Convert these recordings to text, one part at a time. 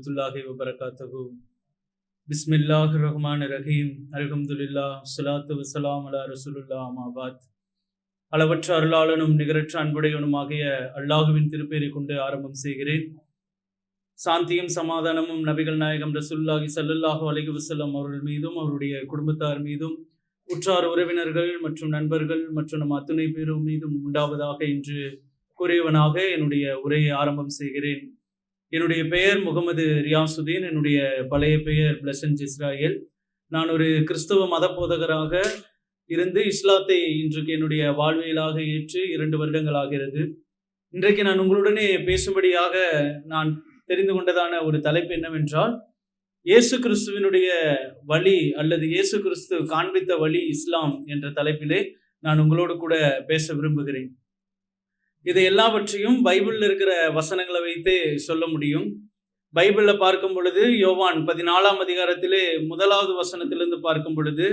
வரமத்துல்லாஹி அலைக்கும் பிஸ்மில்லாஹ் ரஹ்மான் ரஹீம் அல்ஹம்துலில்லா சுலாத்து வசலாம் அலா ரசூலுல்லா அமாபாத் அளவற்ற அருளாளனும் நிகரற்ற அன்புடையவனுமாகிய அல்லாஹுவின் திருப்பேரை கொண்டு ஆரம்பம் செய்கிறேன். சாந்தியும் சமாதானமும் நபிகள் நாயகம் ரசூல்லாஹி சல்லுல்லாஹு அலிகு வசல்லம் அவர்கள் மீதும் அவருடைய குடும்பத்தார் மீதும் உற்றார் உறவினர்கள் மற்றும் நண்பர்கள் மற்றும் நம் அத்துணை பேரும் மீதும் உண்டாவதாக என்று கூறியவனாக என்னுடைய உரையை ஆரம்பம் செய்கிறேன். என்னுடைய பெயர் முகமது ரியாசுதீன் என்னுடைய பழைய பெயர் பிளசன்ஸ் இஸ்ராயல். நான் ஒரு கிறிஸ்தவ மத போதகராக இருந்து இஸ்லாத்தை இன்றைக்கு என்னுடைய வாழ்வியலாக ஏற்று இரண்டு வருடங்கள் ஆகிறது. இன்றைக்கு நான் உங்களுடனே பேசும்படியாக நான் தெரிந்து கொண்டதான ஒரு தலைப்பு என்னவென்றால் இயேசு கிறிஸ்துவினுடைய வழி அல்லது இயேசு கிறிஸ்து காண்பித்த வழி இஸ்லாம் என்ற தலைப்பிலே நான் உங்களோடு கூட பேச விரும்புகிறேன். இது எல்லாவற்றையும் பைபிளில் இருக்கிற வசனங்களை வைத்தே சொல்ல முடியும். பைபிளில் பார்க்கும் பொழுது யோவான் பதினாலாம் அதிகாரத்திலே முதலாவது வசனத்திலிருந்து பார்க்கும் பொழுது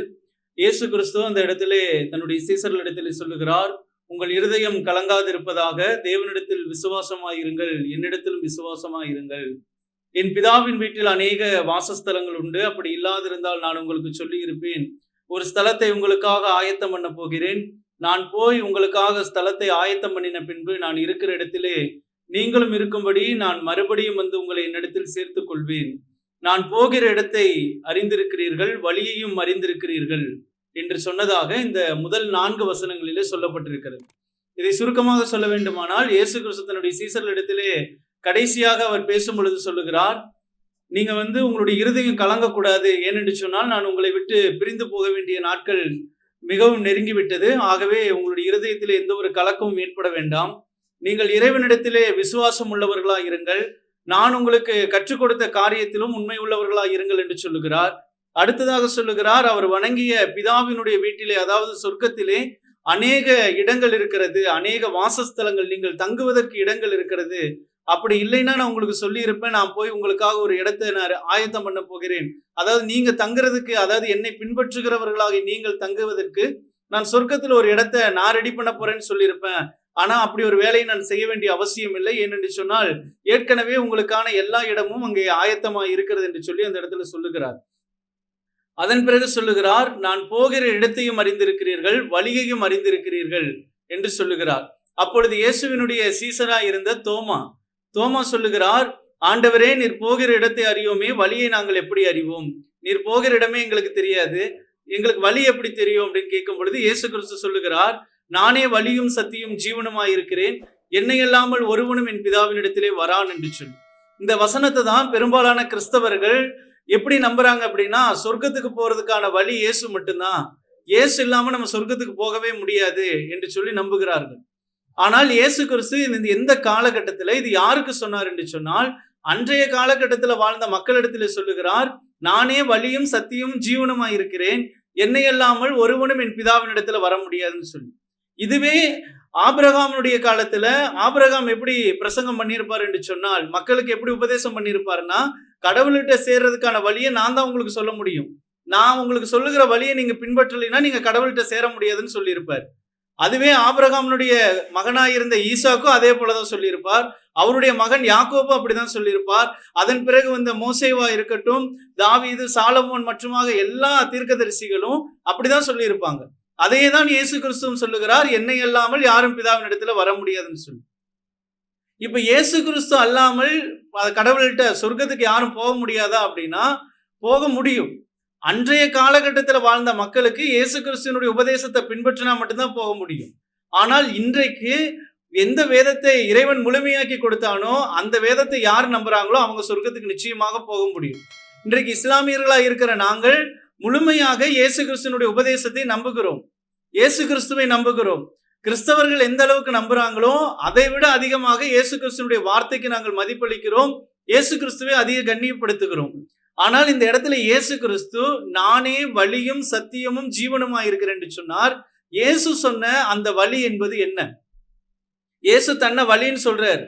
இயேசு கிறிஸ்துவ அந்த இடத்திலே தன்னுடைய சீசர்களிடத்திலே சொல்லுகிறார் உங்கள் இருதயம் கலங்காதிருப்பதாக தேவனிடத்தில் விசுவாசமாயிருங்கள் என்னிடத்திலும் விசுவாசமாயிருங்கள். என் பிதாவின் வீட்டில் அநேக வாசஸ்தலங்கள் உண்டு அப்படி இல்லாதிருந்தால் நான் உங்களுக்கு சொல்லி இருப்பேன் ஒரு ஸ்தலத்தை உங்களுக்காக ஆயத்தம் பண்ண போகிறேன். நான் போய் உங்களுக்காக ஸ்தலத்தை ஆயத்தம் பண்ணின பின்பு நான் இருக்கிற இடத்திலே நீங்களும் இருக்கும்படி நான் மறுபடியும் வந்து உங்களை என்னிடத்தில் சேர்த்துக் கொள்வேன் நான் போகிற இடத்தை அறிந்திருக்கிறீர்கள் வழியையும் அறிந்திருக்கிறீர்கள் என்று சொன்னதாக இந்த முதல் நான்கு வசனங்களிலே சொல்லப்பட்டிருக்கிறது. இதை சுருக்கமாக சொல்ல வேண்டுமானால் இயேசு கிறிஸ்து தன்னுடைய சீசர்களிடத்திலே கடைசியாக அவர் பேசும் பொழுது சொல்லுகிறார் நீங்க வந்து உங்களுடைய இருதயம் கலங்கக்கூடாது. ஏனென்று சொன்னால் நான் உங்களை விட்டு பிரிந்து போக வேண்டிய நாட்கள் மிகவும் நெருங்கி விட்டது ஆகவே உங்களுடைய இருதயத்தில் எந்த ஒரு கலக்கமும் ஏற்பட வேண்டாம். நீங்கள் இறைவனிடத்திலே விசுவாசம் உள்ளவர்களாக இருங்கள். நான் உங்களுக்கு கற்றுக் கொடுத்த காரியத்திலும் உண்மை உள்ளவர்களாக இருங்கள் என்று சொல்லுகிறார். அடுத்ததாக சொல்லுகிறார் அவர் வணங்கிய பிதாவினுடைய வீட்டிலே அதாவது சொர்க்கத்திலே அநேக இடங்கள் இருக்கிறது. அநேக வாசஸ்தலங்கள் நீங்கள் தங்குவதற்கு இடங்கள் இருக்கிறது. அப்படி இல்லைன்னா நான் உங்களுக்கு சொல்லியிருப்பேன் நான் போய் உங்களுக்காக ஒரு இடத்தை நான் ஆயத்தம் பண்ண போகிறேன். அதாவது நீங்க தங்குறதுக்கு அதாவது என்னை பின்பற்றுகிறவர்களாக நீங்கள் தங்குவதற்கு நான் சொர்க்கத்தில் ஒரு இடத்தை நான் ரெடி பண்ண போறேன்னு சொல்லியிருப்பேன். ஆனா அப்படி ஒரு வேலையை நான் செய்ய வேண்டிய அவசியம் இல்லை. ஏனென்று சொன்னால் ஏற்கனவே உங்களுக்கான எல்லா இடமும் அங்கே ஆயத்தமா இருக்கிறது என்று சொல்லி அந்த இடத்துல சொல்லுகிறார். அதன் பிறகு சொல்லுகிறார் நான் போகிற இடத்தையும் அறிந்திருக்கிறீர்கள் வழியையும் அறிந்திருக்கிறீர்கள் என்று சொல்லுகிறார். அப்பொழுது இயேசுவினுடைய சீசரா இருந்த தோமா தோமா சொல்லுகிறார் ஆண்டவரே நீர் போகிற இடத்தை அறியோமே வழியை நாங்கள் எப்படி அறிவோம்? நீர் போகிற இடமே எங்களுக்கு தெரியாது. எங்களுக்கு வழி எப்படி தெரியும்? அப்படின்னு கேட்கும் பொழுது இயேசு கிறிஸ்து சொல்லுகிறார் நானே வழியும் சத்தியும் ஜீவனுமாய் இருக்கிறேன். என்னை அல்லாமல் ஒருவனும் என் பிதாவினிடத்திலே வரான் என்று சொல்லி. இந்த வசனத்தை தான் பெரும்பாலான கிறிஸ்தவர்கள் எப்படி நம்புறாங்க அப்படின்னா சொர்க்கத்துக்கு போறதுக்கான வழி இயேசு மட்டும்தான். இயேசு இல்லாம நம்ம சொர்க்கத்துக்கு போகவே முடியாது என்று சொல்லி நம்புகிறார்கள். ஆனால் இயேசு கிறிஸ்து இந்த எந்த காலகட்டத்தில் இது யாருக்கு சொன்னார் என்று சொன்னால் அன்றைய காலகட்டத்தில் வாழ்ந்த மக்களிடத்தில் சொல்லுகிறார் நானே வழியும் சத்தியும் ஜீவனமாக இருக்கிறேன். என்னை அல்லாமல் ஒருவனும் என் பிதாவினிடத்தில் வர முடியாதுன்னு சொல்லி. இதுவே ஆபிரகாமனுடைய காலத்துல ஆபிரகாம் எப்படி பிரசங்கம் பண்ணியிருப்பார் என்று சொன்னால் மக்களுக்கு எப்படி உபதேசம் பண்ணியிருப்பாருன்னா கடவுள்கிட்ட சேர்றதுக்கான வழியை நான் தான் உங்களுக்கு சொல்ல முடியும். நான் உங்களுக்கு சொல்லுகிற வழியை நீங்க பின்பற்றலைன்னா நீங்க கடவுள்கிட்ட சேர முடியாதுன்னு சொல்லியிருப்பார். அதுவே ஆபிரகாமனுடைய மகனாய் இருந்த ஈசாக்கும் அதே போலதான் சொல்லியிருப்பார். அவருடைய மகன் யாக்கோபு அப்படிதான் சொல்லியிருப்பார். அதன் பிறகு வந்த மோசேவா இருக்கட்டும் தாவீது சாலமோன் மற்றுமாக எல்லா தீர்க்கதரிசிகளும் அப்படிதான் சொல்லியிருப்பாங்க. அதையே தான் இயேசு கிறிஸ்துவும் சொல்லுகிறார் என்னை அல்லாமல் யாரும் பிதாவின் இடத்துல வர முடியாதுன்னு சொல்லி. இப்ப இயேசு கிறிஸ்து அல்லாமல் கடவுள்கிட்ட சொர்க்கத்துக்கு யாரும் போக முடியாதா அப்படின்னா போக முடியும். அன்றைய காலகட்டத்தில் வாழ்ந்த மக்களுக்கு இயேசு கிறிஸ்துவனுடைய உபதேசத்தை பின்பற்றினா மட்டும்தான் போக முடியும். ஆனால் இன்றைக்கு எந்த வேதத்தை இறைவன் முழுமையாக்கி கொடுத்தானோ அந்த வேதத்தை யார் நம்புறாங்களோ அவங்க சொர்க்கத்துக்கு நிச்சயமாக போக முடியும். இன்றைக்கு இஸ்லாமியர்களா இருக்கிற நாங்கள் முழுமையாக இயேசு கிறிஸ்துவனுடைய உபதேசத்தை நம்புகிறோம். இயேசு கிறிஸ்துவை நம்புகிறோம். கிறிஸ்தவர்கள் எந்த அளவுக்கு நம்புறாங்களோ அதை விட அதிகமாக இயேசு கிறிஸ்துவனுடைய வார்த்தைக்கு நாங்கள் மதிப்பளிக்கிறோம். இயேசு கிறிஸ்துவை அதிக கண்ணியப்படுத்துகிறோம். ஆனால் இந்த இடத்துல இயேசு கிறிஸ்து நானே வழியும் சத்தியமும் ஜீவனுமா இருக்கிறேன் என்று சொன்னார். இயேசு சொன்ன அந்த வழி என்பது என்ன? இயேசு தன்னை வழின்னு சொல்றார்.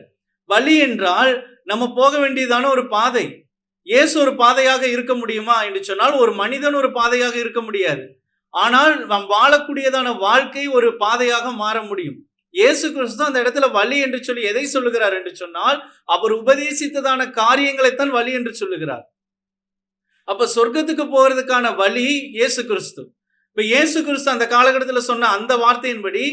வழி என்றால் நம்ம போக வேண்டியதான ஒரு பாதை. இயேசு ஒரு பாதையாக இருக்க முடியுமா என்று சொன்னால் ஒரு மனிதன் ஒரு பாதையாக இருக்க முடியாது. ஆனால் நாம் வாழக்கூடியதான வாழ்க்கை ஒரு பாதையாக மாற முடியும். இயேசு கிறிஸ்து அந்த இடத்துல வழி என்று சொல்லி எதை சொல்லுகிறார் என்று சொன்னால் அவர் உபதேசித்ததான காரியங்களைத்தான் வழி என்று சொல்லுகிறார். அப்போ சொர்க்கத்துக்கு போகிறதுக்கான வழி இயேசு கிறிஸ்து. இப்போ இயேசு கிறிஸ்து அந்த காலகட்டத்தில் சொன்ன அந்த வார்த்தையின்படி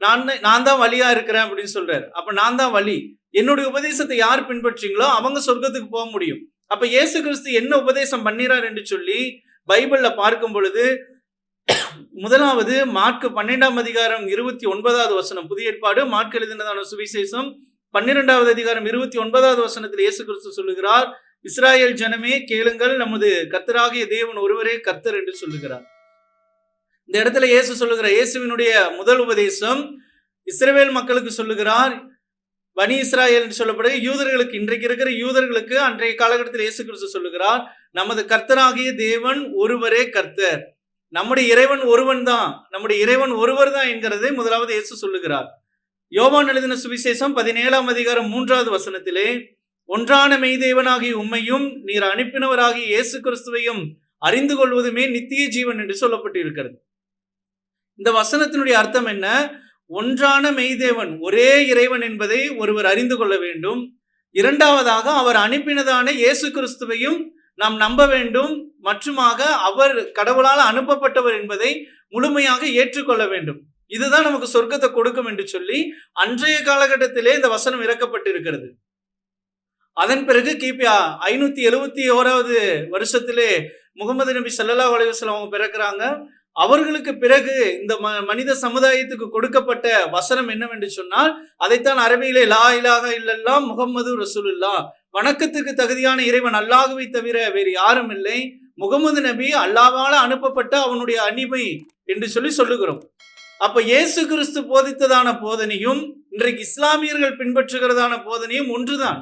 நான் நான் தான் வழியாக இருக்கிறேன் அப்படின்னு சொல்கிறார் அப்போ நான் தான் வழி. என்னுடைய உபதேசத்தை யார் பின்பற்றீங்களோ அவங்க சொர்க்கத்துக்கு போக முடியும். அப்போ இயேசு கிறிஸ்து என்ன உபதேசம் பண்ணிறார் என்று சொல்லி பைபிளில் பார்க்கும் பொழுது முதலாவது மார்க்கு பன்னெண்டாம் அதிகாரம் இருபத்தி ஒன்பதாவது வசனம் புதிய ஏற்பாடு மார்க் எழுதினதான சுவிசேஷம் பன்னிரெண்டாவது அதிகாரம் இருபத்தி ஒன்பதாவது வசனத்தில் இயேசு கிறிஸ்து சொல்லுகிறார் இஸ்ராயேல் ஜனமே கேளுங்கள் நமது கர்த்தராகிய தேவன் ஒருவரே கர்த்தர் என்று சொல்லுகிறார். இந்த இடத்துல இயேசு சொல்லுகிற இயேசுவினுடைய முதல் உபதேசம் இஸ்ரவேல் மக்களுக்கு சொல்லுகிறார். பனி இஸ்ராயல் என்று சொல்லப்படுகிற யூதர்களுக்கு இன்றைக்கு இருக்கிற யூதர்களுக்கு அன்றைய காலகட்டத்தில் இயேசு கிறிஸ்து சொல்லுகிறார் நமது கர்த்தராகிய தேவன் ஒருவரே கர்த்தர். நம்முடைய இறைவன் ஒருவன் தான். நம்முடைய இறைவன் ஒருவர் தான் என்கிறதை முதலாவது இயேசு சொல்லுகிறார். யோவான் எழுதின சுவிசேஷம் பதினேழாம் அதிகாரம் மூன்றாவது வசனத்திலே ஒன்றான மெய்தேவனாகிய உம்மையும் நீர் அனுப்பினவராகிய இயேசு கிறிஸ்துவையும் அறிந்து கொள்வதுமே நித்திய ஜீவன் என்று சொல்லப்பட்டு இருக்கிறது இந்த வசனத்தினுடைய அர்த்தம் என்ன? ஒன்றான மெய்தேவன் ஒரே இறைவன் என்பதை ஒருவர் அறிந்து கொள்ள வேண்டும். இரண்டாவதாக அவர் அனுப்பினதான இயேசு கிறிஸ்துவையும் நாம் நம்ப வேண்டும். மற்றுமாக அவர் கடவுளால் அனுப்பப்பட்டவர் என்பதை முழுமையாக ஏற்றுக்கொள்ள வேண்டும். இதுதான் நமக்கு சொர்க்கத்தை கொடுக்கும் என்று சொல்லி அன்றைய காலகட்டத்திலே இந்த வசனம் இறக்கப்பட்டிருக்கிறது. அதன் பிறகு கிபி ஐநூத்தி எழுபத்தி ஓராவது வருஷத்திலே முகமது நபி சல்லா அலைவாஸ்லாம் அவங்க பிறக்கிறாங்க. அவர்களுக்கு பிறகு இந்த மனித சமுதாயத்துக்கு கொடுக்கப்பட்ட வசனம் என்னவென்று சொன்னால் அதைத்தான் அரபியிலே லா இலாக இல்லல்லாம் முகமது ரசூலுல்லா வணக்கத்துக்கு தகுதியான இறைவன் அல்லாஹுவை தவிர வேறு யாரும் இல்லை. முகமது நபி அல்லாவால் அனுப்பப்பட்ட அவனுடைய அடிமை என்று சொல்லி சொல்லுகிறோம். அப்ப இயேசு கிறிஸ்து போதித்ததான போதனையும் இன்றைக்கு இஸ்லாமியர்கள் பின்பற்றுகிறதான போதனையும் ஒன்றுதான்.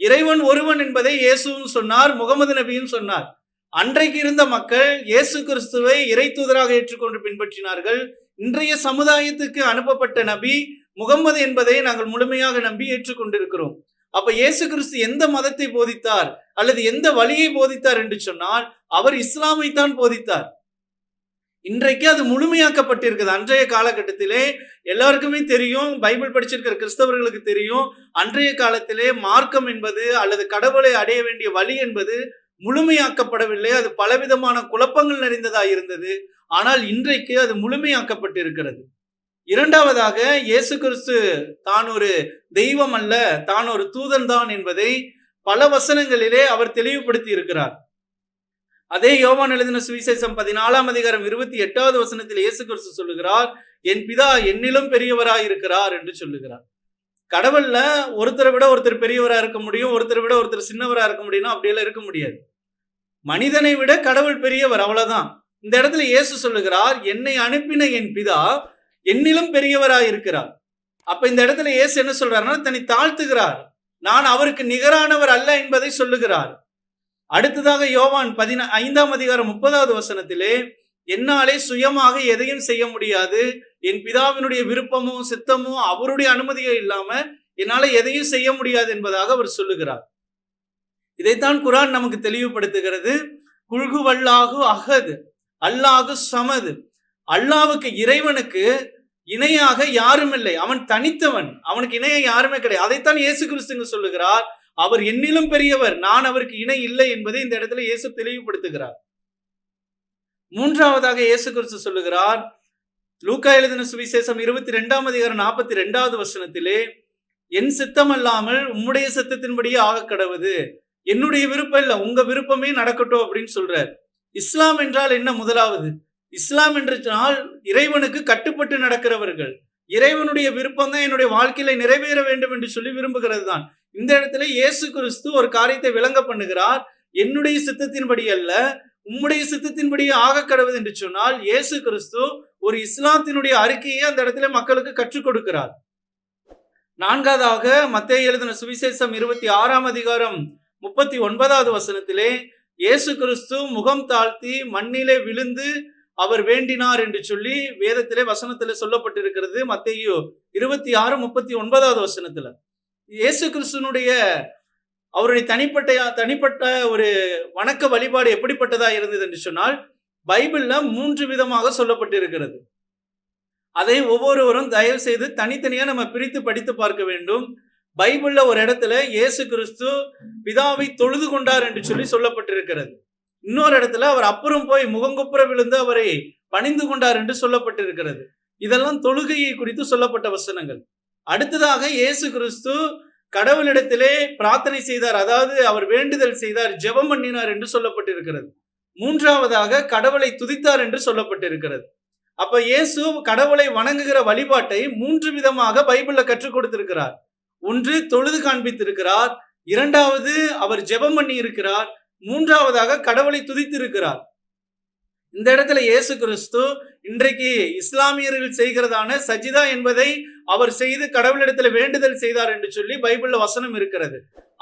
இறைவன் ஒருவன் என்பதை இயேசுவும் சொன்னார் முகமது நபியும் சொன்னார். அன்றைக்கு இருந்த மக்கள் இயேசு கிறிஸ்துவை இறை தூதராக ஏற்றுக்கொண்டு பின்பற்றினார்கள். இன்றைய சமுதாயத்துக்கு அனுப்பப்பட்ட நபி முகம்மது என்பதை நாங்கள் முழுமையாக நம்பி ஏற்றுக்கொண்டிருக்கிறோம். அப்ப இயேசு கிறிஸ்து எந்த மதத்தை போதித்தார் அல்லது எந்த வழியை போதித்தார் என்று சொன்னால் அவர் இஸ்லாமை தான் போதித்தார். இன்றைக்கு அது முழுமையாக்கப்பட்டிருக்குது. அன்றைய காலகட்டத்திலே எல்லாருக்குமே தெரியும் பைபிள் படிச்சிருக்கிற கிறிஸ்தவர்களுக்கு தெரியும் அன்றைய காலத்திலே மார்க்கம் என்பது அல்லது கடவுளை அடைய வேண்டிய வழி என்பது முழுமையாக்கப்படவில்லை. அது பலவிதமான குழப்பங்கள் நிறைந்ததாக இருந்தது. ஆனால் இன்றைக்கு அது முழுமையாக்கப்பட்டிருக்கிறது. இரண்டாவதாக இயேசு கிறிஸ்து தான் ஒரு தெய்வம் அல்ல தான் ஒரு தூதன் தான் என்பதை பல வசனங்களிலே அவர் தெளிவுபடுத்தி இருக்கிறார் அதே யோவான் எழுதின சுவிசேஷம் பதினாலாம் அதிகாரம் இருபத்தி எட்டாவது வசனத்தில் இயேசு கிறிஸ்து சொல்லுகிறார் என் பிதா என்னிலும் பெரியவராய் இருக்கிறார் என்று சொல்லுகிறார். கடவுள்ல ஒருத்தரை விட ஒருத்தர் பெரியவரா இருக்க முடியும் ஒருத்தரை விட ஒருத்தர் சின்னவரா இருக்க முடியும்னா அப்படியெல்லாம் இருக்க முடியாது. மனிதனை விட கடவுள் பெரியவர் அவ்வளவுதான். இந்த இடத்துல இயேசு சொல்லுகிறார் என்னை அனுப்பின என் பிதா என்னிலும் பெரியவராய் இருக்கிறார். அப்ப இந்த இடத்துல இயேசு என்ன சொல்றாருன்னா தன்னை தாழ்த்துகிறார். நான் அவருக்கு நிகரானவர் அல்ல என்பதை சொல்லுகிறார். அடுத்ததாக யோவான் பதின ஐந்தாம் அதிகாரம் முப்பதாவது வசனத்திலே என்னாலே சுயமாக எதையும் செய்ய முடியாது. என் பிதாவினுடைய விருப்பமோ சித்தமோ அவருடைய அனுமதியோ இல்லாம என்னால எதையும் செய்ய முடியாது என்பதாக அவர் சொல்லுகிறார். இதைத்தான் குரான் நமக்கு தெளிவுபடுத்துகிறது. குல்கு வல்லாகு அகது அல்லாஹு சமது. அல்லாவுக்கு இறைவனுக்கு இணையாக யாரும் இல்லை அவன் தனித்தவன். அவனுக்கு இணைய யாருமே கிடையாது. அதைத்தான் இயேசு கிறிஸ்துங்க சொல்லுகிறார். அவர் என்னிலும் பெரியவர் நான் அவருக்கு இணை இல்லை என்பதை இந்த இடத்துல இயேசு தெளிவுபடுத்துகிறார். மூன்றாவதாக இயேசு கிறிஸ்து சொல்லுகிறார் லூக்கா எழுதின சுவிசேஷம் இருபத்தி ரெண்டாம் அதிகாரம் நாற்பத்தி ரெண்டாவது வசனத்திலே என் சித்தம் அல்லாமல் உம்முடைய சித்தத்தின்படியே ஆக கடவுது. என்னுடைய விருப்பம் இல்லை உங்க விருப்பமே நடக்கட்டும் அப்படின்னு சொல்றார். இஸ்லாம் என்றால் என்ன முதலாவது? இஸ்லாம் என்றால் இறைவனுக்கு கட்டுப்பட்டு நடக்கிறவர்கள். இறைவனுடைய விருப்பம் தான் என்னுடைய வாழ்க்கையில நிறைவேற வேண்டும் என்று சொல்லி விரும்புகிறது தான் இந்த இடத்துல இயேசு கிறிஸ்து ஒரு காரியத்தை விளங்க பண்ணுகிறார். என்னுடைய சித்தத்தின்படி அல்ல உம்முடைய சித்தத்தின்படியே ஆக கடவுது என்று சொன்னால் இயேசு கிறிஸ்து ஒரு இஸ்லாத்தினுடைய அறிக்கையை அந்த இடத்துல மக்களுக்கு கற்றுக் கொடுக்கிறார். நான்காவதாக மத்திய எழுதின சுவிசேஷம் இருபத்தி ஆறாம் அதிகாரம் முப்பத்தி ஒன்பதாவது வசனத்திலே இயேசு கிறிஸ்து முகம் தாழ்த்தி மண்ணிலே விழுந்து அவர் வேண்டினார் என்று சொல்லி வேதத்திலே வசனத்திலே சொல்லப்பட்டிருக்கிறது மத்தையோ இருபத்தி ஆறு முப்பத்தி ஒன்பதாவது வசனத்துல. இயேசு கிறிஸ்துனுடைய அவருடைய தனிப்பட்ட தனிப்பட்ட ஒரு வணக்க வழிபாடு எப்படிப்பட்டதா இருந்தது என்று சொன்னால் பைபிள்ல மூன்று விதமாக சொல்லப்பட்டிருக்கிறது. அதை ஒவ்வொருவரும் தயவு செய்து தனித்தனியா நம்ம பிரித்து படித்து பார்க்க வேண்டும். பைபிள்ல ஒரு இடத்துல இயேசு கிறிஸ்து பிதாவை தொழுது கொண்டார் என்று சொல்லி சொல்லப்பட்டிருக்கிறது. இன்னொரு இடத்துல அவர் அப்புறம் போய் முகங்குப்புற விழுந்து அவரை பணிந்து கொண்டார் என்று சொல்லப்பட்டிருக்கிறது. இதெல்லாம் தொழுகையை குறித்து சொல்லப்பட்ட வசனங்கள். அடுத்ததாக இயேசு கிறிஸ்து கடவுளிடத்திலே பிரார்த்தனை செய்தார். அதாவது அவர் வேண்டுதல் செய்தார் ஜெபம் பண்ணினார் என்று சொல்லப்பட்டிருக்கிறது. மூன்றாவதாக கடவுளை துதித்தார் என்று சொல்லப்பட்டிருக்கிறது. அப்ப இயேசு கடவுளை வணங்குகிற வழிபாட்டை மூன்று விதமாக பைபிள்ல கற்றுக் கொடுத்திருக்கிறார். ஒன்று தொழுது காண்பித்திருக்கிறார். இரண்டாவது அவர் ஜெபம் பண்ணி இருக்கிறார். மூன்றாவதாக கடவுளை துதித்து இருக்கிறார் இந்த இடத்துல இயேசு கிறிஸ்து இன்றைக்கு இஸ்லாமியர்கள் செய்கிறதான சஜிதா என்பதை அவர் செய்து கடவுளிடத்துல வேண்டுதல் செய்தார் என்று சொல்லி பைபிள்ல வசனம் இருக்கிறது.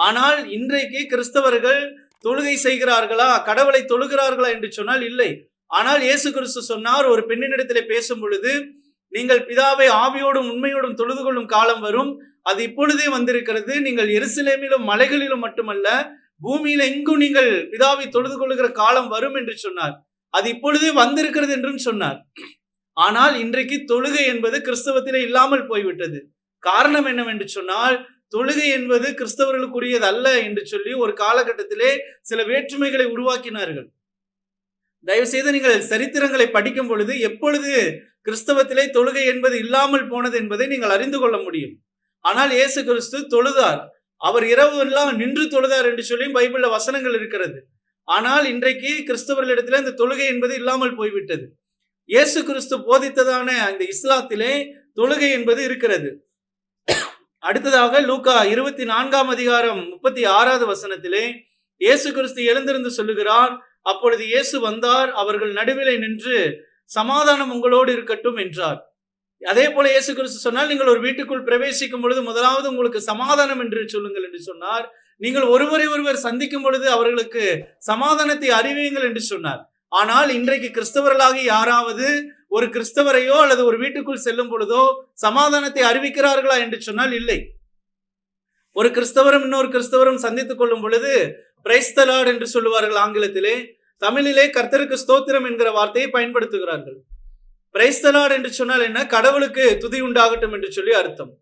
ஆனால் இன்றைக்கு கிறிஸ்தவர்கள் தொழுகை செய்கிறார்களா? கடவுளை தொழுகிறார்களா என்று சொன்னால் இல்லை. ஆனால் இயேசு கிறிஸ்து சொன்னார் ஒரு பெண்ணினிடத்திலே பேசும் பொழுது நீங்கள் பிதாவை ஆவியோடும் உண்மையோடும் தொழுது கொள்ளும் காலம் வரும். அது இப்பொழுதே வந்திருக்கிறது. நீங்கள் எருசலேமிலும் மலைகளிலும் மட்டுமல்ல பூமியில எங்கும் நீங்கள் பிதாவை தொழுது கொள்ளுகிற காலம் வரும் என்று சொன்னார். அது இப்பொழுதே வந்திருக்கிறது என்றும் சொன்னார். ஆனால் இன்றைக்கு தொழுகை என்பது கிறிஸ்தவத்திலே இல்லாமல் போய்விட்டது. காரணம் என்னவென்று சொன்னால் தொழுகை என்பது கிறிஸ்தவர்களுக்குரியது அல்ல என்று சொல்லி ஒரு காலகட்டத்திலே சில வேற்றுமைகளை உருவாக்கினார்கள். தயவு செய்து நீங்கள் சரித்திரங்களை படிக்கும் பொழுது எப்பொழுது கிறிஸ்தவத்திலே தொழுகை என்பது இல்லாமல் போனது என்பதை நீங்கள் அறிந்து கொள்ள முடியும். ஆனால் இயேசு கிறிஸ்து தொழுதார். அவர் இரவு எல்லாம் நின்று தொழுதார் என்று சொல்லி பைபிளில் வசனங்கள் இருக்கிறது. ஆனால் இன்றைக்கு கிறிஸ்தவர்களிடத்தில் இந்த தொழுகை என்பது இல்லாமல் போய்விட்டது. இயேசு கிறிஸ்து போதித்ததான அந்த இஸ்லாத்திலே தொழுகை என்பது இருக்கிறது. அடுத்ததாக லூக்கா இருபத்தி நான்காம் அதிகாரம் முப்பத்தி ஆறாவது வசனத்திலே இயேசு கிறிஸ்து எழுந்திருந்து சொல்லுகிறார் அப்பொழுது இயேசு வந்தார் அவர்கள் நடுவிலே நின்று சமாதானம் உங்களோடு இருக்கட்டும் என்றார். அதே போல இயேசு கிறிஸ்து சொன்னால் நீங்கள் ஒரு வீட்டுக்குள் பிரவேசிக்கும் பொழுது முதலாவது உங்களுக்கு சமாதானம் என்று சொல்லுங்கள் என்று சொன்னார். நீங்கள் ஒருவரை ஒருவர் சந்திக்கும் பொழுது அவர்களுக்கு சமாதானத்தை அறிவியுங்கள் என்று சொன்னார். ஆனால் இன்றைக்கு கிறிஸ்தவர்களாக யாராவது ஒரு கிறிஸ்தவரையோ அல்லது ஒரு வீட்டுக்குள் செல்லும் பொழுதோ சமாதானத்தை அறிவிக்கிறார்களா என்று சொன்னால் இல்லை. ஒரு கிறிஸ்தவரும் இன்னொரு கிறிஸ்தவரும் சந்தித்துக் கொள்ளும் பொழுது பிரைஸ்தலாட் என்று சொல்லுவார்கள் ஆங்கிலத்திலே. தமிழிலே கர்த்தருக்கு ஸ்தோத்திரம் என்கிற வார்த்தையை பயன்படுத்துகிறார்கள். பிரைஸ்தலாட் என்று சொன்னால் என்ன? கடவுளுக்கு துதி உண்டாகட்டும் என்று சொல்லி அர்த்தம்.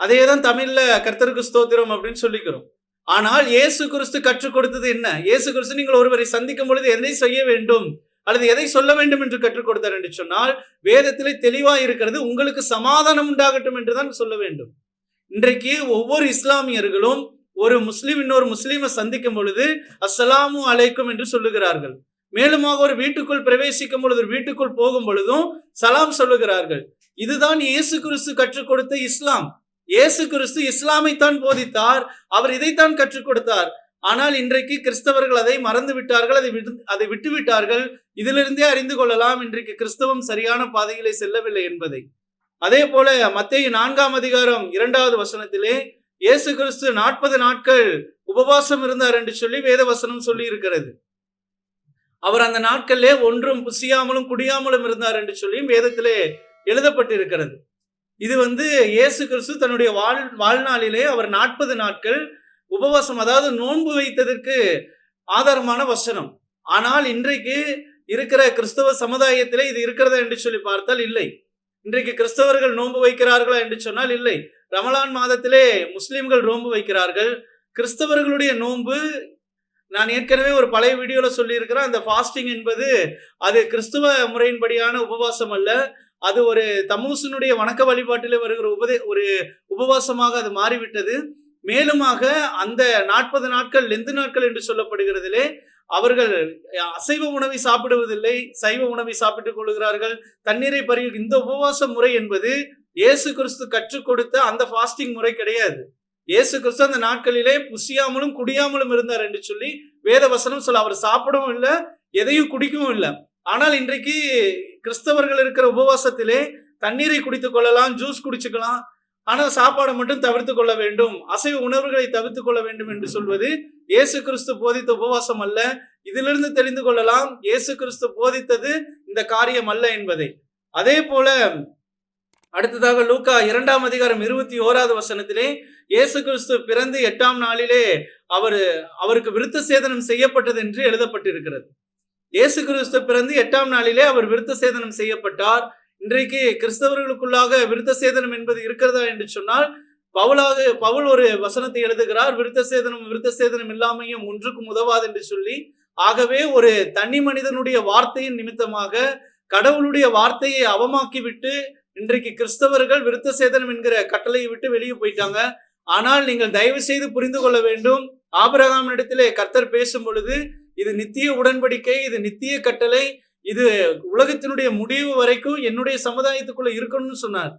அதே தான் தமிழ்ல கர்த்தருக்கு ஸ்தோத்திரம் அப்படின்னு சொல்லிக்கிறோம். ஆனால் இயேசு கிறிஸ்து கற்றுக் கொடுத்தது என்ன? இயேசு கிறிஸ்து நீங்கள் ஒருவரை சந்திக்கும் பொழுது எதை செய்ய வேண்டும்? அல்லது எதை சொல்ல வேண்டும் என்று கற்றுக் கொடுத்தார் என்று சொன்னால் வேதத்திலே தெளிவாக இருக்கிறது உங்களுக்கு சமாதானம் உண்டாகட்டும் என்று தான் சொல்ல வேண்டும். இன்றைக்கு ஒவ்வொரு இஸ்லாமியர்களும் ஒரு முஸ்லீம் இன்னொரு முஸ்லீமை சந்திக்கும் பொழுது அஸ்ஸலாமு அலைக்கும் என்று சொல்லுகிறார்கள். மேலுமாக ஒரு வீட்டுக்குள் பிரவேசிக்கும் பொழுது ஒரு வீட்டுக்குள் போகும் பொழுதும் சலாம் சொல்லுகிறார்கள். இதுதான் இயேசு கிறிஸ்து கற்றுக் கொடுத்த இஸ்லாம். இயேசு கிறிஸ்து இஸ்லாமைத்தான் போதித்தார் அவர் இதைத்தான் கற்றுக் கொடுத்தார். ஆனால் இன்றைக்கு கிறிஸ்தவர்கள் அதை மறந்து விட்டார்கள் அதை விட்டு அதை விட்டு விட்டார்கள் இதிலிருந்தே அறிந்து கொள்ளலாம் இன்றைக்கு கிறிஸ்தவம் சரியான பாதைகளை செல்லவில்லை என்பதை. அதே போல மத்திய நான்காம் அதிகாரம் இரண்டாவது வசனத்திலே இயேசு கிறிஸ்து நாற்பது நாட்கள் உபவாசம் இருந்தார் என்று சொல்லி வேத வசனம் சொல்லி இருக்கிறது அவர் அந்த நாட்களிலே ஒன்றும் புசியாமலும் குடியாமலும் இருந்தார் என்று சொல்லி வேதத்திலே எழுதப்பட்டிருக்கிறது. இது வந்து இயேசு கிறிஸ்து தன்னுடைய வாழ் வாழ்நாளிலே அவர் நாற்பது நாட்கள் உபவாசம் அதாவது நோன்பு வைத்ததற்கு ஆதாரமான வசனம். ஆனால் இன்றைக்கு இருக்கிற கிறிஸ்தவ சமுதாயத்திலே இது இருக்கிறதா என்று சொல்லி பார்த்தால் இல்லை. இன்றைக்கு கிறிஸ்தவர்கள் நோன்பு வைக்கிறார்களா என்று சொன்னால் இல்லை. ரமலான் மாதத்திலே முஸ்லிம்கள் நோன்பு வைக்கிறார்கள். கிறிஸ்தவர்களுடைய நோன்பு நான் ஏற்கனவே ஒரு பழைய வீடியோவில் சொல்லியிருக்கிறேன் அந்த ஃபாஸ்டிங் என்பது அது கிறிஸ்துவ முறையின்படியான உபவாசம் அல்ல. அது ஒரு தமூசனுடைய வணக்க வழிபாட்டிலே வருகிற உபதே ஒரு உபவாசமாக அது மாறிவிட்டது. மேலுமாக அந்த நாற்பது நாட்கள் லெந்து நாட்கள் என்று சொல்லப்படுகிறதிலே அவர்கள் அசைவ உணவை சாப்பிடுவதில்லை சைவ உணவை சாப்பிட்டுக் கொள்கிறார்கள். தண்ணீரை பருகி இந்த உபவாச முறை என்பது இயேசு கிறிஸ்து கற்றுக் கொடுத்த அந்த ஃபாஸ்டிங் முறை கிடையாது. இயேசு கிறிஸ்து அந்த நாட்களிலே புசியாமலும் குடியாமலும் இருந்தார் என்று சொல்லி வேத வசனம் சொல்ல அவர் சாப்பிடவும் இல்லை எதையும் குடிக்கவும் இல்லை. ஆனால் இன்றைக்கு கிறிஸ்தவர்கள் இருக்கிற உபவாசத்திலே தண்ணீரை குடித்துக் கொள்ளலாம் ஜூஸ் குடிச்சுக்கலாம். ஆனால் சாப்பாடை மட்டும் தவிர்த்து கொள்ள வேண்டும். அசைவ உணர்வுகளை தவிர்த்து கொள்ள வேண்டும் என்று சொல்வது இயேசு கிறிஸ்து போதித்த உபவாசம் அல்ல. இதிலிருந்து தெரிந்து கொள்ளலாம் இயேசு கிறிஸ்து போதித்தது இந்த காரியம் அல்ல என்பதை. அதே போல அடுத்ததாக லூக்கா இரண்டாம் அதிகாரம் இருபத்தி ஓராவது வசனத்திலே இயேசு கிறிஸ்து பிறந்து எட்டாம் நாளிலே அவர் அவருக்கு விருத்த சேதனம் செய்யப்பட்டது என்று எழுதப்பட்டிருக்கிறது. இயேசு கிறிஸ்து பிறந்து எட்டாம் நாளிலே அவர் விருத்த சேதனம் செய்யப்பட்டார். இன்றைக்கு கிறிஸ்தவர்களுக்குள்ளாக விருத்த சேதனம் என்பது இருக்கிறதா என்று சொன்னால் பவுலாக பவுல் ஒரு வசனத்தை எழுதுகிறார் விருத்த சேதனம் விருத்த சேதனம் இல்லாமையும் ஒன்றுக்கும் உதவாது என்று சொல்லி ஆகவே ஒரு தனி மனிதனுடைய வார்த்தையின் நிமித்தமாக கடவுளுடைய வார்த்தையை அவமாக்கிவிட்டு இன்றைக்கு கிறிஸ்தவர்கள் விருத்த சேதனம் என்கிற கட்டளையை விட்டு வெளியே போயிட்டாங்க. ஆனால் நீங்கள் தயவு செய்து புரிந்து கொள்ள வேண்டும் ஆபிரகாம் இடத்திலே கர்த்தர் பேசும் பொழுது இது நித்திய உடன்படிக்கை இது நித்திய கட்டளை இது உலகத்தினுடைய முடிவு வரைக்கும் என்னுடைய சமுதாயத்துக்குள்ள இருக்கணும்னு சொன்னார்.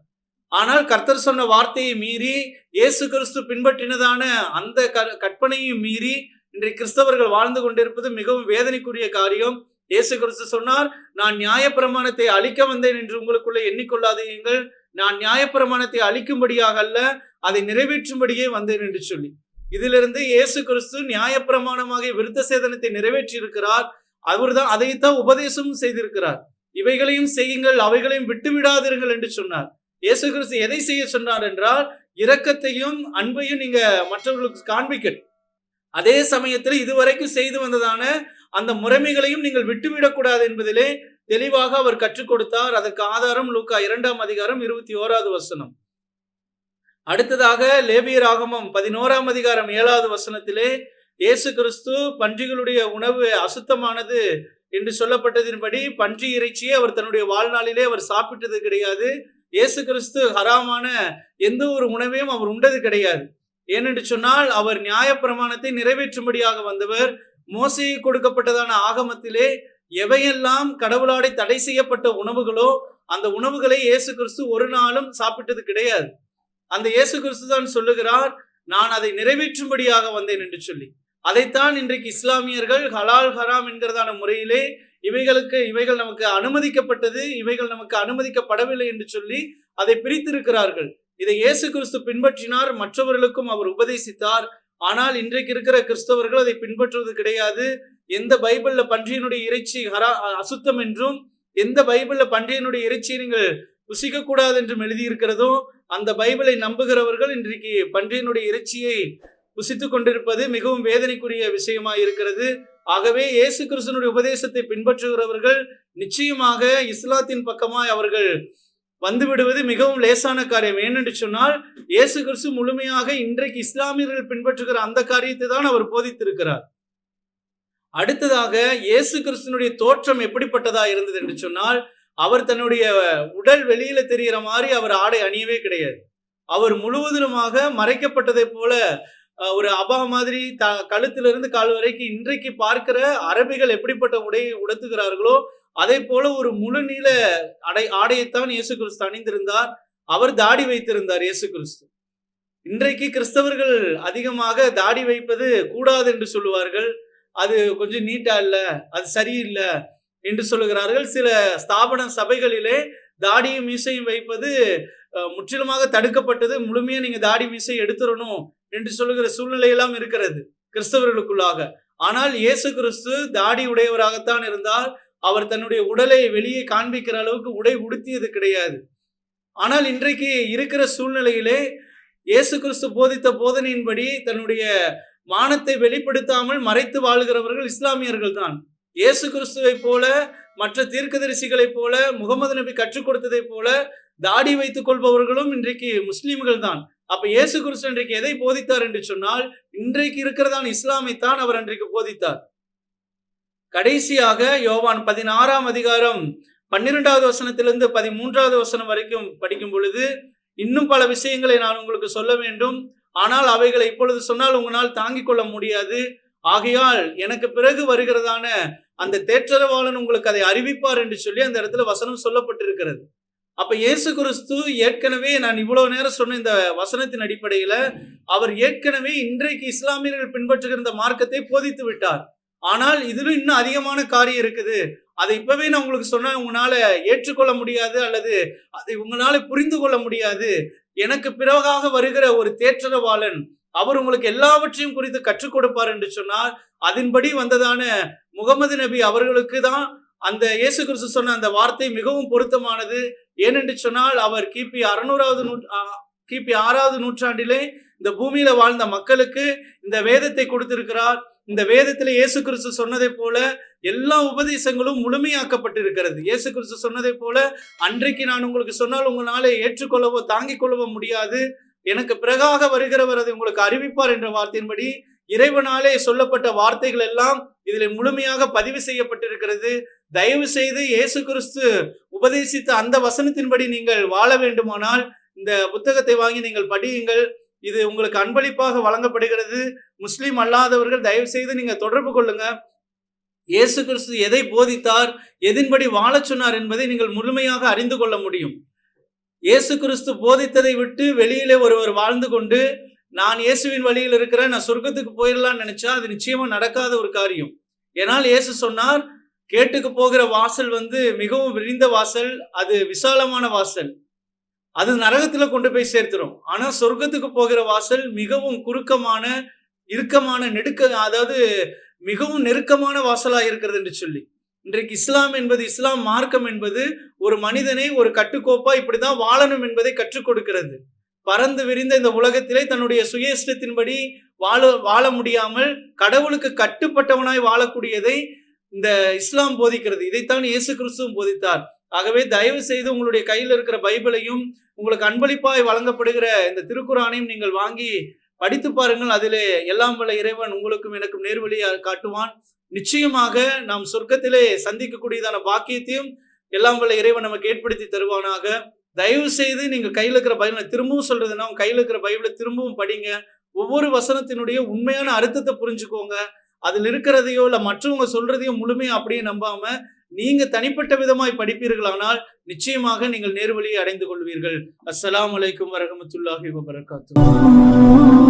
ஆனால் கர்த்தர் சொன்ன வார்த்தையை மீறி இயேசு கிறிஸ்து பின்பற்றினதான அந்த கற்பனையும் மீறி இன்றைக்கு கிறிஸ்தவர்கள் வாழ்ந்து கொண்டிருப்பது மிகவும் வேதனைக்குரிய காரியம். இயேசு கிறிஸ்து சொன்னார் நான் நியாயப்பிரமாணத்தை அழிக்க வந்தேன் என்று உங்களுக்குள்ள எண்ணிக்கொள்ளாதீங்கள் நான் நியாயப்பிரமாணத்தை அழிக்கும்படியாக அல்ல அதை நிறைவேற்றும்படியே வந்தேன் என்று சொல்லி. இதிலிருந்து இயேசு கிறிஸ்து நியாயப்பிரமாணமாக விருத்த சேதனத்தை நிறைவேற்றியிருக்கிறார். அவர்தான் அதைத்தான் உபதேசமும் செய்திருக்கிறார். இவைகளையும் செய்யுங்கள் அவைகளையும் விட்டு விடாதீர்கள் என்று சொன்னார். இயேசு கிறிஸ்து எதை செய்ய சொன்னார் என்றால் இரக்கத்தையும் அன்பையும் நீங்க மற்றவர்களுக்கு காண்பிக்க அதே சமயத்தில் இதுவரைக்கும் செய்து வந்ததான அந்த முறைமைகளையும் நீங்கள் விட்டுவிடக்கூடாது என்பதிலே தெளிவாக அவர் கற்றுக் கொடுத்தார். அதற்கு ஆதாரம் லூக்கா இரண்டாம் அதிகாரம் இருபத்தி ஓராவது வசனம். அடுத்ததாக லேபியர் ஆகமம் பதினோராம் அதிகாரம் ஏழாவது வசனத்திலே இயேசு கிறிஸ்து பன்றிகளுடைய உணவு அசுத்தமானது என்று சொல்லப்பட்டதின்படி பன்றி இறைச்சியை அவர் தன்னுடைய வாழ்நாளிலே அவர் சாப்பிட்டது கிடையாது. இயேசு கிறிஸ்து ஹராமான எந்த ஒரு உணவையும் அவர் உண்டது கிடையாது. ஏனென்று சொன்னால் அவர் நியாய பிரமாணத்தை நிறைவேற்றும்படியாக வந்தவர். மோசையை கொடுக்கப்பட்டதான ஆகமத்திலே எவையெல்லாம் கடவுளாடை தடை செய்யப்பட்ட உணவுகளோ அந்த உணவுகளை இயேசு கிறிஸ்து ஒரு நாளும் சாப்பிட்டது கிடையாது. அந்த இயேசு கிறிஸ்து தான் சொல்லுகிறார் நான் அதை நிறைவேற்றும்படியாக வந்தேன் என்று சொல்லி. அதைத்தான் இன்றைக்கு இஸ்லாமியர்கள் ஹலால் ஹராம் என்கிறதான முறையிலே இவைகளுக்கு இவைகள் நமக்கு அனுமதிக்கப்பட்டது இவைகள் நமக்கு அனுமதிக்கப்படவில்லை என்று சொல்லி அதை பிரித்திருக்கிறார்கள். இதை இயேசு கிறிஸ்து பின்பற்றினார் மற்றவர்களுக்கும் அவர் உபதேசித்தார். ஆனால் இன்றைக்கு இருக்கிற கிறிஸ்தவர்கள் அதை பின்பற்றுவது கிடையாது. எந்த பைபிள்ல பன்றியினுடைய இறைச்சி ஹரா அசுத்தம் என்றும் எந்த பைபிள்ல பன்றியினுடைய இறைச்சியை நீங்கள் புசிக்கக்கூடாது என்றும் எழுதியிருக்கிறதோ அந்த பைபிளை நம்புகிறவர்கள் இன்றைக்கு பன்றியினுடைய இறைச்சியை புசித்து கொண்டிருப்பது மிகவும் வேதனைக்குரிய விஷயமா இருக்கிறது ஆகவே இயேசு கிறிஸ்தனுடைய உபதேசத்தை பின்பற்றுகிறவர்கள் நிச்சயமாக இஸ்லாத்தின் பக்கமாய் அவர்கள் வந்து விடுவது மிகவும் லேசான காரியம். ஏனென்று சொன்னால் இயேசு கிறிஸ்து முழுமையாக இன்றைக்கு இஸ்லாமியர்கள் பின்பற்றுகிற அந்த காரியத்தை தான் அவர் போதித்திருக்கிறார். அடுத்ததாக இயேசு கிறிஸ்தனுடைய தோற்றம் எப்படிப்பட்டதா இருந்தது என்று சொன்னால் அவர் தன்னுடைய உடல் வெளியில தெரிகிற மாதிரி அவர் ஆடை அணியவே கிடையாது. அவர் முழுவதிலுமாக மறைக்கப்பட்டதை போல ஒரு அபா மாதிரி த கழுத்திலிருந்து கால் வரைக்கும் இன்றைக்கு பார்க்கிற அரபிகள் எப்படிப்பட்ட உடையை உடுத்துகிறார்களோ அதே போல ஒரு முழு நீள அடை ஆடையைத்தான் இயேசு கிறிஸ்து அணிந்திருந்தார். அவர் தாடி வைத்திருந்தார் இயேசு கிறிஸ்து. இன்றைக்கு கிறிஸ்தவர்கள் அதிகமாக தாடி வைப்பது கூடாது என்று சொல்லுவார்கள். அது கொஞ்சம் நீட்டா இல்லை அது சரியில்லை என்று சொல்லுகிறார்கள். சில ஸ்தாபன சபைகளிலே தாடியும் மீசையும் வைப்பது முற்றிலுமாக தடுக்கப்பட்டது. முழுமையாக நீங்க தாடி மீசை எடுத்துடணும் என்று சொல்லுகிற சூழ்நிலையெல்லாம் இருக்கிறது கிறிஸ்தவர்களுக்குள்ளாக. ஆனால் இயேசு கிறிஸ்து தாடி உடையவராகத்தான் இருந்தால் அவர் தன்னுடைய உடலை வெளியே காண்பிக்கிற அளவுக்கு உடை உடுத்தியது கிடையாது. ஆனால் இன்றைக்கு இருக்கிற சூழ்நிலையிலே இயேசு கிறிஸ்து போதித்த போதனையின்படி தன்னுடைய மானத்தை வெளிப்படுத்தாமல் மறைத்து வாழ்கிறவர்கள் இஸ்லாமியர்கள் தான் இயேசு கிறிஸ்துவை போல மற்ற தீர்க்கதரிசிகளைப் போல முகமது நபி கற்றுக் கொடுத்ததை போல தாடி வைத்துக் கொள்பவர்களும் இன்றைக்கு முஸ்லீம்கள் தான். அப்ப இயேசு கிறிஸ்து இன்றைக்கு எதை போதித்தார் என்று சொன்னால் இன்றைக்கு இருக்கிறதான் இஸ்லாமைத்தான் அவர் அன்றைக்கு போதித்தார். கடைசியாக யோவான் பதினாறாம் அதிகாரம் பன்னிரெண்டாவது வசனத்திலிருந்து பதிமூன்றாவது வசனம் வரைக்கும் படிக்கும் பொழுது இன்னும் பல விஷயங்களை நான் உங்களுக்கு சொல்ல வேண்டும். ஆனால் அவைகளை இப்பொழுது சொன்னால் உங்களால் தாங்கிக் கொள்ள முடியாது. ஆகையால் எனக்கு பிறகு வருகிறதான அந்த தேற்றரவாளன் உங்களுக்கு அதை அறிவிப்பார் என்று சொல்லி அந்த இடத்துல வசனம் சொல்லப்பட்டிருக்கிறது. அப்ப இயேசு கிறிஸ்து ஏற்கனவே நான் இவ்வளவு நேரம் சொன்ன இந்த வசனத்தின் அடிப்படையில அவர் ஏற்கனவே இன்றைக்கு இஸ்லாமியர்கள் பின்பற்றுகிற இந்த மார்க்கத்தை போதித்து விட்டார். ஆனால் இதிலும் இன்னும் அதிகமான காரியம் இருக்குது. அதை இப்பவே நான் உங்களுக்கு சொன்னேன் உங்களால ஏற்றுக்கொள்ள முடியாது அல்லது அதை உங்களால புரிந்து கொள்ள முடியாது. எனக்கு பிறகாக வருகிற ஒரு தேற்றரவாளன் அவர் உங்களுக்கு எல்லாவற்றையும் குறித்து கற்றுக் கொடுப்பார் என்று சொன்னால் அதன்படி வந்ததான முகமது நபி அவர்களுக்கு தான் அந்த இயேசு கிறிஸ்து சொன்ன அந்த வார்த்தை மிகவும் பொருத்தமானது. ஏனென்று சொன்னால் அவர் கிபி அறுநூறாவது நூ கிபி ஆறாவது நூற்றாண்டிலே இந்த பூமியில வாழ்ந்த மக்களுக்கு இந்த வேதத்தை கொடுத்திருக்கிறார். இந்த வேதத்தில் இயேசு கிறிஸ்து சொன்னதை போல எல்லா உபதேசங்களும் முழுமையாக்கப்பட்டிருக்கிறது. இயேசு கிறிஸ்து சொன்னதை போல அன்றைக்கு நான் உங்களுக்கு சொன்னால் உங்களால் ஏற்றுக்கொள்ளவோ தாங்கிக் கொள்ளவோ முடியாது. எனக்கு பிறகாக வருகிறவர் அதை உங்களுக்கு அறிவிப்பார் என்ற வார்த்தையின்படி இறைவனாலே சொல்லப்பட்ட வார்த்தைகள் எல்லாம் இதில் முழுமையாக பதிவு செய்யப்பட்டிருக்கிறது. தயவு செய்து இயேசு கிறிஸ்து உபதேசித்த அந்த வசனத்தின்படி நீங்கள் வாழ வேண்டுமானால் இந்த புத்தகத்தை வாங்கி நீங்கள் படியுங்கள். இது உங்களுக்கு அன்பளிப்பாக வழங்கப்படுகிறது. முஸ்லீம் அல்லாதவர்கள் தயவு செய்து நீங்க தொடர்பு கொள்ளுங்க. இயேசு கிறிஸ்து எதை போதித்தார் எதின்படி வாழச் சொன்னார் என்பதை நீங்கள் முழுமையாக அறிந்து கொள்ள முடியும். இயேசு கிறிஸ்து போதித்ததை விட்டு வெளியிலே ஒருவர் வாழ்ந்து கொண்டு நான் இயேசுவின் வழியில் இருக்கிறேன் நான் சொர்க்கத்துக்கு போயிடலாம்னு நினைச்சா அது நிச்சயமா நடக்காத ஒரு காரியம். ஏனால் இயேசு சொன்னார் கேட்டுக்கு போகிற வாசல் வந்து மிகவும் விரிந்த வாசல் அது விசாலமான வாசல். அது நரகத்துல கொண்டு போய் சேர்த்துரும். ஆனா சொர்க்கத்துக்கு போகிற வாசல் மிகவும் குறுக்கமான இறுக்கமான நெடுக்க அதாவது மிகவும் நெருக்கமான வாசலா இருக்கிறது என்று சொல்லி. இன்றைக்கு இஸ்லாம் என்பது இஸ்லாம் மார்க்கம் என்பது ஒரு மனிதனை ஒரு கட்டுக்கோப்பா இப்படிதான் வாழணும் என்பதை கற்றுக் கொடுக்கிறது. பறந்து விரிந்த இந்த உலகத்திலே தன்னுடைய சுயேஷ்டத்தின்படி வாழ வாழ முடியாமல் கடவுளுக்கு கட்டுப்பட்டவனாய் வாழக்கூடியதை இந்த இஸ்லாம் போதிக்கிறது. இதைத்தான் இயேசு கிறிஸ்துவும் போதித்தார். ஆகவே தயவு செய்து உங்களுடைய கையில் இருக்கிற பைபிளையும் உங்களுக்கு அன்பளிப்பாய் வழங்கப்படுகிற இந்த திருக்குறானையும் நீங்கள் வாங்கி படித்து பாருங்கள். அதிலே எல்லாம் வல்ல இறைவன் உங்களுக்கும் எனக்கும் நேர்வழியை காட்டுவான். நிச்சயமாக நாம் சொர்க்கத்திலே சந்திக்கக்கூடியதான பாக்கியத்தையும் எல்லாம் வல்ல இறைவன் நமக்கு ஏற்படுத்தி தருவானாக. தயவு செய்து நீங்க கையில் இருக்கிற பைபிளை திரும்பவும் சொல்றதுன்னா உங்க கையில் இருக்கிற பைபிளை திரும்பவும் படிங்க. ஒவ்வொரு வசனத்தினுடைய உண்மையான அர்த்தத்தை புரிஞ்சுக்கோங்க. அதில் இருக்கிறதையோ இல்ல மற்றவங்க சொல்றதையோ முழுமையாக அப்படியே நம்பாம நீங்க தனிப்பட்ட விதமாய் படிப்பீர்களானால் நிச்சயமாக நீங்கள் நேர்வழியை அடைந்து கொள்வீர்கள். அஸ்லாம் வலைக்கம் வரஹமத்துல்லாஹி வபரகாத்து